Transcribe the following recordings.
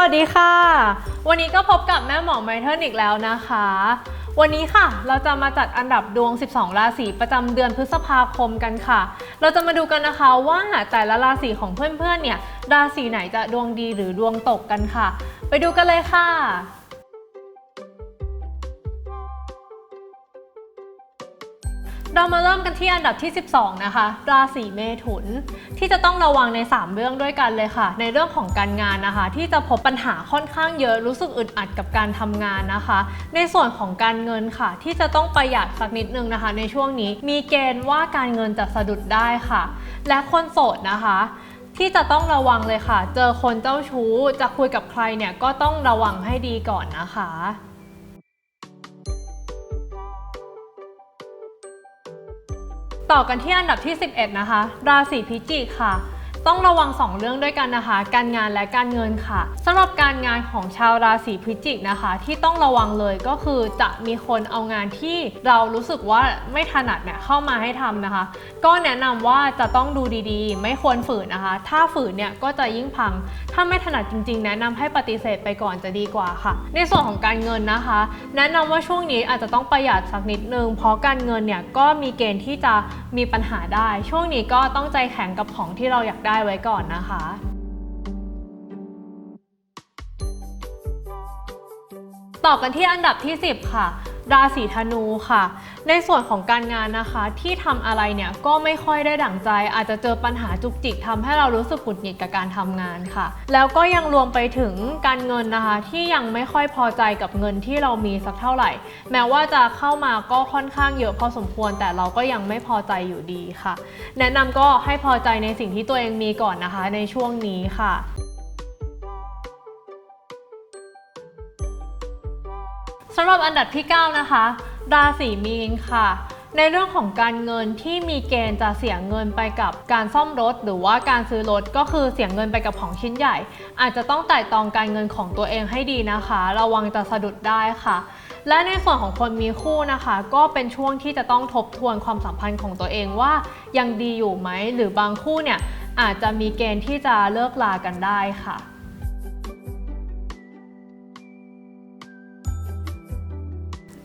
วัสดีค่ะ วันนี้ก็พบกับแม่หมอไมเทิลอีกแล้วนะคะ วันนี้ค่ะ เราจะมาจัดอันดับดวง 12 ราศีประจำเดือนพฤษภาคมกันค่ะ เราจะมาดูกันนะคะว่าแต่ละราศีของเพื่อนๆเนี่ย ราศีไหนจะดวงดีหรือดวงตกกันค่ะ ไปดูกันเลยค่ะ เรามาเริ่มกันที่อันดับที่ 12 นะคะ ราศีเมถุน ที่จะต้องระวังใน 3 เรื่องด้วยกันเลยค่ะ ในเรื่องของการงานนะคะ ที่จะพบปัญหาค่อนข้างเยอะรู้สึกอึดอัดกับการทำงานนะคะ ในส่วนของการเงินค่ะ ที่จะต้องประหยัดสักนิดนึงนะคะ ในช่วงนี้มีเกณฑ์ว่าการเงินจะสะดุดได้ค่ะ และคนโสดนะคะที่จะต้องระวังเลยค่ะ เจอคนเจ้าชู้ จะคุยกับใครเนี่ยก็ต้องระวังให้ดีก่อนนะคะ ต่อกันที่อันดับที่ 11 นะคะ ราศีพิจิกค่ะ ต้องระวัง 2 เรื่องด้วยกันนะคะ การงานและการเงินค่ะสำหรับการงานของชาวราศีพิจิกนะคะ ที่ต้องระวังเลยก็คือจะมีคนเอางานที่เรารู้สึกว่าไม่ถนัดเนี่ยเข้ามาให้ทำนะคะ ก็แนะนำว่าจะต้องดูดีๆ ไม่ควรฝืนนะคะ ถ้าฝืนเนี่ยก็จะยิ่งพัง ถ้าไม่ถนัดจริง ๆ แนะนำให้ปฏิเสธไปก่อนจะดีกว่าค่ะ ในส่วนของการเงินนะคะ แนะนำว่าช่วงนี้อาจจะต้องประหยัดสักนิดนึงเพราะการเงินเนี่ยก็มีเกณฑ์ที่จะมีปัญหาได้ ช่วงนี้ก็ต้องใจแข็งกับของที่เราอยากได้ได้ไว้ก่อนนะคะต่อกันที่อันดับที่ 10 ค่ะ ราศีธนูค่ะ ในส่วนของการงานนะคะ ที่ทำอะไรเนี่ยก็ไม่ค่อยได้ดั่งใจ อาจจะเจอปัญหาจุกจิกทำให้เรารู้สึกหงุดหงิดกับการทำงานค่ะ แล้วก็ยังรวมไปถึงการเงินนะคะ ที่ยังไม่ค่อยพอใจกับเงินที่เรามีสักเท่าไหร่ แม้ว่าจะเข้ามาก็ค่อนข้างเยอะพอสมควร แต่เราก็ยังไม่พอใจอยู่ดีค่ะ แนะนำก็ให้พอใจในสิ่งที่ตัวเองมีก่อนนะคะ ในช่วงนี้ค่ะ สำหรับอันดับที่ 9 นะคะ ราศีมีนค่ะ ในเรื่องของการเงินที่มีเกณฑ์จะเสียเงินไปกับการซ่อมรถ หรือว่าการซื้อรถก็คือเสียเงินไปกับของชิ้นใหญ่ อาจจะต้องไต่ตองการเงินของตัวเองให้ดีนะคะ ระวังจะสะดุดได้ค่ะและในส่วนของคนมีคู่นะคะ ก็เป็นช่วงที่จะต้องทบทวนความสัมพันธ์ของตัวเองว่ายังดีอยู่ไหม หรือบางคู่เนี่ยอาจจะมีเกณฑ์ที่จะเลิกลากันได้ค่ะ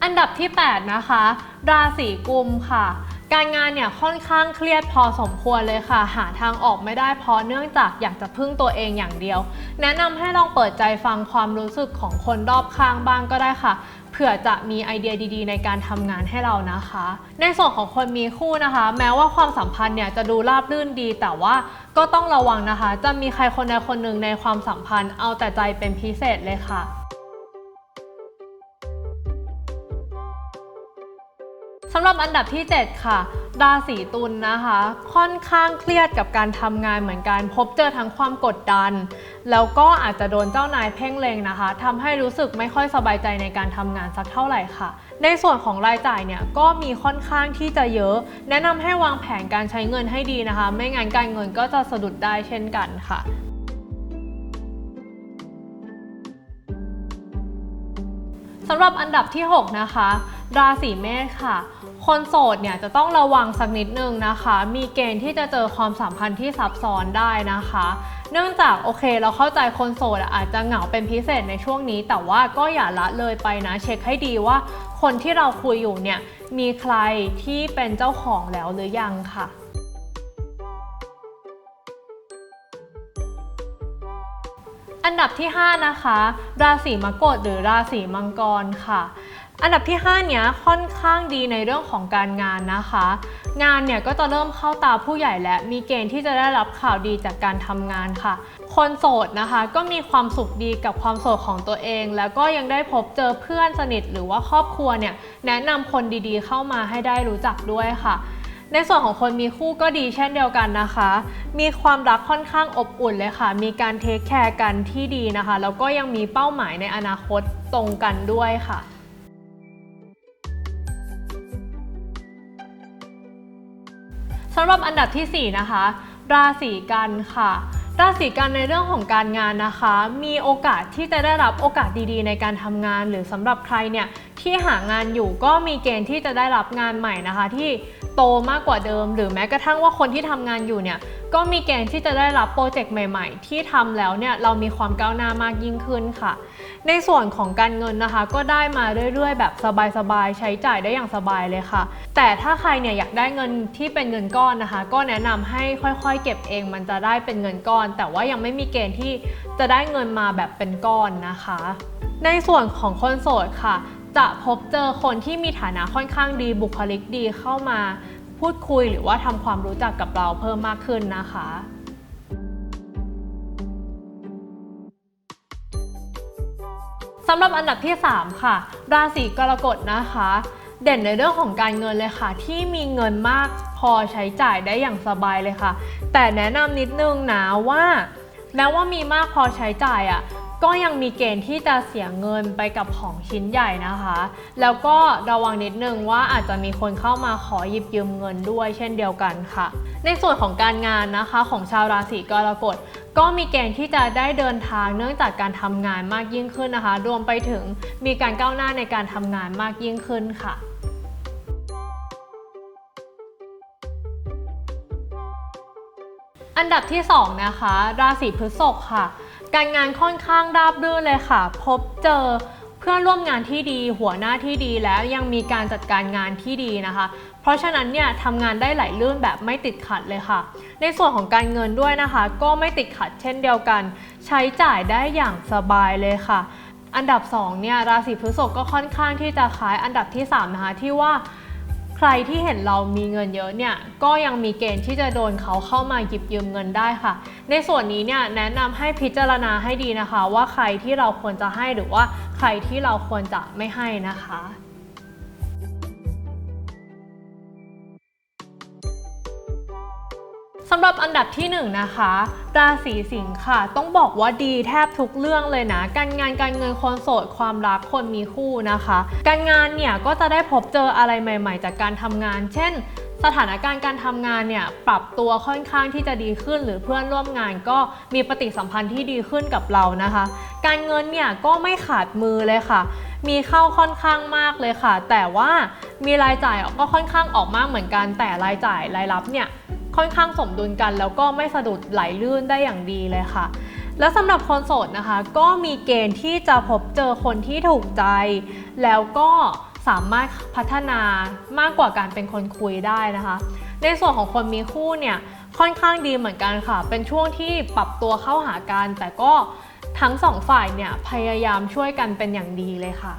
อันดับที่ 8 นะคะ ราศีกุมค่ะการงานเนี่ยค่อนข้างเครียดพอสมควรเลยค่ะ หาทางออกไม่ได้เพราะเนื่องจากอยากจะพึ่งตัวเองอย่างเดียว แนะนำให้ลองเปิดใจฟังความรู้สึกของคนรอบข้างบ้างก็ได้ค่ะเผื่อจะมีไอเดียดีๆ ในการทำงานให้เรานะคะ ในส่วนของคนมีคู่นะคะ แม้ว่าความสัมพันธ์เนี่ยจะดูราบรื่นดี แต่ว่าก็ต้องระวังนะคะ จะมีใครคนใดคนหนึ่งในความสัมพันธ์เอาแต่ใจเป็นพิเศษเลยค่ะ สำหรับอันดับที่ 7 ค่ะราศีตุลนนะคะ ค่อนข้างเครียดกับการทำงานเหมือนกัน พบเจอทั้งความกดดัน แล้วก็อาจจะโดนเจ้านายเพ่งเลงนะคะทำให้รู้สึกไม่ค่อยสบายใจในการทำงานสักเท่าไหร่ค่ะ ในส่วนของรายจ่ายเนี่ยก็มีค่อนข้างที่จะเยอะ แนะนำให้วางแผนการใช้เงินให้ดีนะคะ ไม่งั้นการเงินก็จะสะดุดได้เช่นกันค่ะสำหรับอันดับที่ 6 นะคะ ราศีเมษค่ะ คนโสดเนี่ยจะต้องระวังสักนิดนึงนะคะ มีเกณฑ์ที่จะเจอความสัมพันธ์ที่ซับซ้อนได้นะคะ เนื่องจากโอเคเราเข้าใจคนโสดอาจจะเหงาเป็นพิเศษในช่วงนี้ แต่ว่าก็อย่าละเลยไปนะ เช็คให้ดีว่า คนที่เราคุยอยู่เนี่ยมีใครที่เป็นเจ้าของแล้วหรือยังค่ะอันดับที่ 5 นะคะ ราศีมกฎหรือราศีมังกรค่ะ อันดับที่ 5 เนี้ยค่อนข้างดีในเรื่องของการงานนะคะ งานเนี่ยก็จะเริ่มเข้าตาผู้ใหญ่และมีเกณฑ์ที่จะได้รับข่าวดีจากการทำงานค่ะ คนโสดนะคะก็มีความสุขดีกับความโสดของตัวเอง แล้วก็ยังได้พบเจอเพื่อนสนิทหรือว่าครอบครัวเนี่ยแนะนำคนดีๆ เข้ามาให้ได้รู้จักด้วยค่ะในส่วนของคนมีคู่ก็ดีเช่นเดียวกันนะคะ มีความรักค่อนข้างอบอุ่นเลยค่ะ มีการเทคแคร์กันที่ดีนะคะ แล้วก็ยังมีเป้าหมายในอนาคตตรงกันด้วยค่ะ สำหรับอันดับทีสี่ 4 นะคะ ราศีกันค่ะ ราศีกันในเรื่องของการงานนะคะ มีโอกาสที่จะได้รับโอกาสดีๆ ในการทำงาน หรือสำหรับใครเนี่ยที่หางานอยู่ก็มีเกณฑ์ที่จะได้รับงานใหม่นะคะที่ โตมากกว่าเดิม หรือแม้กระทั่งว่าคนที่ทำงานอยู่เนี่ยก็มีเกณฑ์ที่จะได้รับโปรเจกต์ใหม่ๆ ที่ทำแล้วเนี่ยเรามีความก้าวหน้ามากยิ่งขึ้นค่ะ ในส่วนของการเงินนะคะ ก็ได้มาเรื่อยๆ แบบสบายๆ ใช้จ่ายได้อย่างสบายเลยค่ะ แต่ถ้าใครเนี่ยอยากได้เงินที่เป็นเงินก้อนนะคะ ก็แนะนำให้ค่อยๆ เก็บเองมันจะได้เป็นเงินก้อน แต่ว่ายังไม่มีเกณฑ์ที่จะได้เงินมาแบบเป็นก้อนนะคะ ในส่วนของคนโสดค่ะ จะพบเจอคนที่มีฐานะค่อนข้างดีบุคลิกดีเข้ามาพูดคุยหรือว่าทำความรู้จักกับเราเพิ่มมากขึ้นนะคะ สำหรับอันดับที่ 3 ค่ะ ราศีกรกฎนะคะ เด่นในเรื่องของการเงินเลยค่ะ ที่มีเงินมากพอใช้จ่ายได้อย่างสบายเลยค่ะ แต่แนะนำนิดนึงนะว่าแม้ว่ามีมากพอใช้จ่ายอะ่ะ ก็ยังมีเกณฑ์ที่จะเสียเงินไปกับของชิ้นใหญ่นะคะ แล้วก็ระวังนิดนึงว่าอาจจะมีคนเข้ามาขอหยิบยืมเงินด้วยเช่นเดียวกันค่ะ ในส่วนของการงานนะคะของชาวราศีกรกฎก็มีเกณฑ์ที่จะได้เดินทางเนื่องจากการทำงานมากยิ่งขึ้นนะคะ รวมไปถึงมีการก้าวหน้าในการทำงานมากยิ่งขึ้นค่ะอันดับที่ 2 นะคะ ราศีพฤษภค่ะ การงานค่อนข้างราบรื่นเลยค่ะ พบเจอเพื่อนร่วมงานที่ดี หัวหน้าที่ดีแล้วยังมีการจัดการงานที่ดีนะคะ เพราะฉะนั้นเนี่ยทำงานได้ไหลลื่นแบบไม่ติดขัดเลยค่ะ ในส่วนของการเงินด้วยนะคะ ก็ไม่ติดขัดเช่นเดียวกัน ใช้จ่ายได้อย่างสบายเลยค่ะ อันดับ2เนี่ยราศีพฤษภก็ค่อนข้างที่จะคล้ายอันดับที่3นะคะที่ว่า ใครที่เห็นเรามีเงินเยอะเนี่ยก็ยังมีเกณฑ์ที่จะโดนเขาเข้ามาหยิบยืมเงินได้ค่ะ ในส่วนนี้เนี่ยแนะนำให้พิจารณาให้ดีนะคะ ว่าใครที่เราควรจะให้หรือว่าใครที่เราควรจะไม่ให้นะคะำหรับอันดับที่1นงนะคะราศีสิงค์ค่ะ ต้องบอกว่าดีแทบทุกเรื่องเลยนะ การงานการเงินคนโสดความรักคนมีคู่นะคะ การงานเนี่ยก็จะได้พบเจออะไรใหม่ ๆ จากการทำงาน เช่นสถานการณ์การทำงานเนี่ยปรับตัวค่อนข้างที่จะดีขึ้น หรือเพื่อนร่วมงานก็มีปฏิสัมพันธ์ที่ดีขึ้นกับเรานะคะ การเงินเนี่ยก็ไม่ขาดมือเลยค่ะ มีเข้าค่อนข้างมากเลยค่ะ แต่ว่ามีรายจ่ายก็ค่อนข้างออกมากเหมือนกันแต่รายจ่ายรายรับเนี่ย ค่อนข้างสมดุลกัน แล้วก็ไม่สะดุดไหลลื่นได้อย่างดีเลยค่ะ แล้วสำหรับคนโสดนะคะ ก็มีเกณฑ์ที่จะพบเจอคนที่ถูกใจ แล้วก็สามารถพัฒนามากกว่าการเป็นคนคุยได้นะคะ ในส่วนของคนมีคู่เนี่ยค่อนข้างดีเหมือนกันค่ะ เป็นช่วงที่ปรับตัวเข้าหากัน แต่ก็ทั้งสองฝ่ายเนี่ยพยายามช่วยกันเป็นอย่างดีเลยค่ะ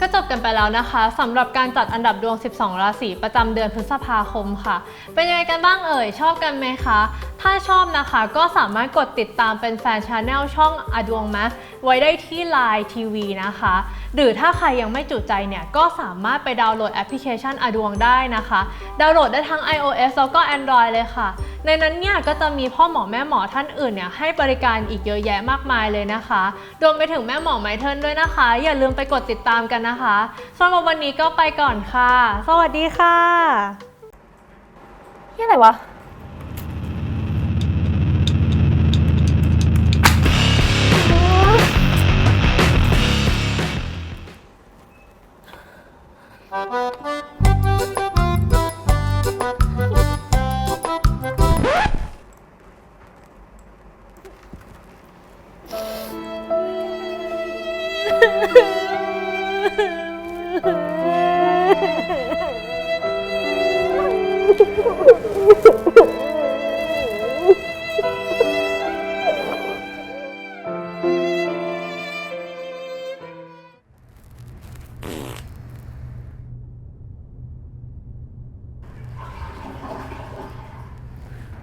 ก็จบกันไปแล้วนะคะสำหรับการจัดอันดับดวง 12 ราศีประจำเดือนพฤษภาคมค่ะ เป็นยังไงกันบ้างเอ่ย ชอบกันไหมคะ ถ้าชอบนะคะก็สามารถกดติดตามเป็นแฟนชาแนลช่องอดวงแมสไว้ได้ที่ Line TV นะคะ หรือถ้าใครยังไม่จุใจเนี่ย ก็สามารถไปดาวน์โหลดแอปพลิเคชันอดวงได้นะคะ ดาวน์โหลดได้ทั้ง iOS แล้วก็ Android เลยค่ะ ในนั้นเนี่ยก็จะมีพ่อหมอแม่หมอท่านอื่นเนี่ยให้บริการอีกเยอะแยะมากมายเลยนะคะรวมไปถึงแม่หมอไมเทิลด้วยนะคะ อย่าลืมไปกดติดตามกันนะคะสำหรับวันนี้ก็ไปก่อนค่ะ สวัสดีค่ะนี่อะไรวะ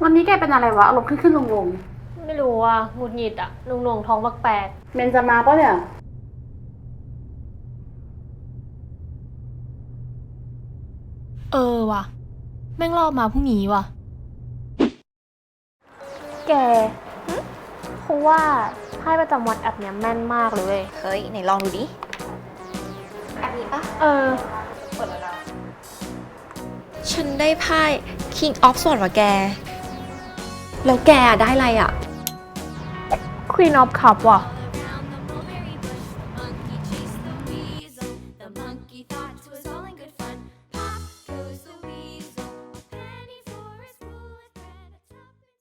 วันนี้แกเป็นอะไรวะอารมณ์ขึ้นขึ้นลงลงไม่รู้ว่าหงุดหงิดอะนุ่งนงๆท้องบักแปลกเมนจะมาปะเนี่ย เออว่ะ แม่งรอบมาพรุ่งนี้ว่ะ แกเพราะว่าไพ่ประจำวันแอปเนี้ยแม่นมากเลยเว้ยเฮ้ยไหนลองดูดิแอปนี้ปะเออฉันได้ไพ่ King of Swords ว่ะแก แล้วแกได้อะไรอะ Queen of Cup ว่ะ